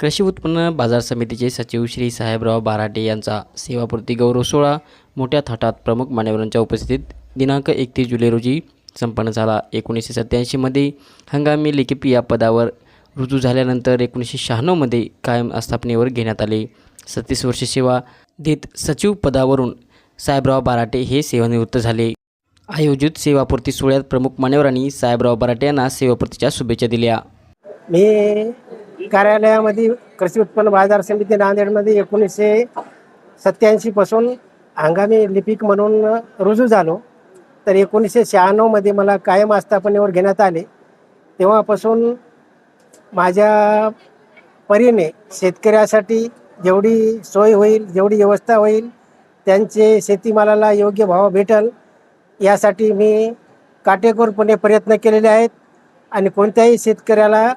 कृषी उत्पन्न बाजार समितीचे सचिव श्री साहेबराव बाराटे यांचा सेवापूर्ती गौरव सोहळा मोठ्या थाटात प्रमुख मान्यवरांच्या उपस्थितीत दिनांक एकतीस जुलै रोजी संपन्न झाला. एकोणीसशे सत्त्याऐंशीमध्ये हंगामी लिखिपी या पदावर रुजू झाल्यानंतर एकोणीसशे शहाण्णवमध्ये कायम आस्थापनेवर घेण्यात आले. सत्तीस वर्षे सेवा देत सचिव पदावरून साहेबराव बाराटे हे सेवानिवृत्त झाले. आयोजित सेवापूर्ती सोहळ्यात प्रमुख मान्यवरांनी साहेबराव बाराटे यांना सेवापूर्तीच्या शुभेच्छा दिल्या. मी कार्यालयामध्ये कृषी उत्पन्न बाजार समिती नांदेडमध्ये एकोणीसशे सत्त्याऐंशीपासून हंगामी लिपिक म्हणून रुजू झालो. तर एकोणीसशे शहाण्णवमध्ये मला कायम आस्थापनेवर घेण्यात आले. तेव्हापासून माझ्या परीने शेतकऱ्यासाठी जेवढी सोय होईल जेवढी व्यवस्था होईल त्यांचे शेतीमालाला योग्य भाव भेटल यासाठी मी काटेकोरपणे प्रयत्न केलेले आहेत. आणि कोणत्याही शेतकऱ्याला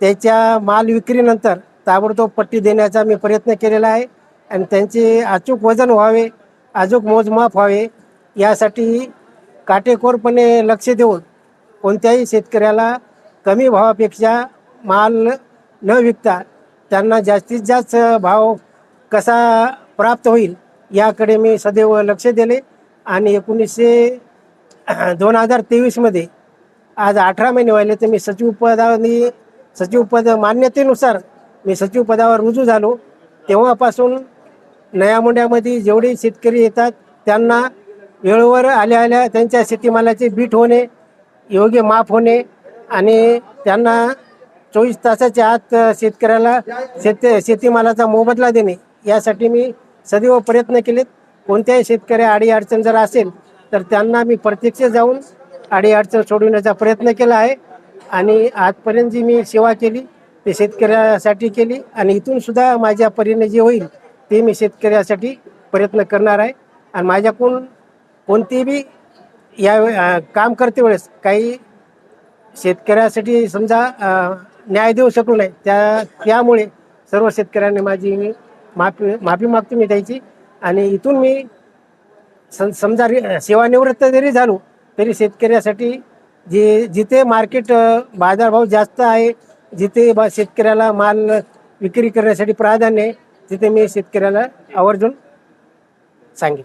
त्याच्या माल विक्रीनंतर ताबडतोब पट्टी देण्याचा मी प्रयत्न केलेला आहे आणि त्यांचे अचूक वजन व्हावे अचूक मोजमाप व्हावे यासाठी काटेकोरपणे लक्ष देऊन कोणत्याही शेतकऱ्याला कमी भावापेक्षा माल न विकता त्यांना जास्तीत जास्त भाव कसा प्राप्त होईल याकडे मी सदैव लक्ष दिले आणि एकोणीसशे दोन हजार तेवीसमध्ये आज अठरा महिने व्हायले तर मी सचिव पदाने सचिव पद मान्यतेनुसार मी सचिव पदावर रुजू झालो. तेव्हापासून नयामुंड्यामध्ये जेवढे शेतकरी येतात त्यांना वेळेवर आल्या आल्या त्यांच्या शेतीमालाचे बीट होणे योग्य माफ होणे आणि त्यांना चोवीस तासाच्या आत शेतकऱ्याला शेत शेतीमालाचा मोबदला देणे यासाठी मी सदैव प्रयत्न केलेत. कोणत्याही शेतकऱ्या आडी अडचण जर असेल तर त्यांना मी प्रत्यक्ष जाऊन आडी अडचण सोडविण्याचा प्रयत्न केला आहे. आणि आजपर्यंत जी मी सेवा केली ते शेतकऱ्यासाठी केली आणि इथून सुद्धा माझ्या परीने जे होईल ते मी शेतकऱ्यासाठी प्रयत्न करणार आहे. आणि माझ्याकडून कोणतीही बी या काम करते वेळेस काही शेतकऱ्यासाठी समजा न्याय देऊ शकलो नाही त्या त्यामुळे सर्व शेतकऱ्यांनी माझी मी माफी माफी मागतो मी त्याची. आणि इथून मी सम समजा सेवानिवृत्त जरी झालो तरी शेतकऱ्यासाठी जे जिथे मार्केट बाजारभाव जास्त आहे जिथे बा शेतकऱ्याला माल विक्री करण्यासाठी प्राधान्य आहे तिथे मी शेतकऱ्याला आवर्जून सांगेन.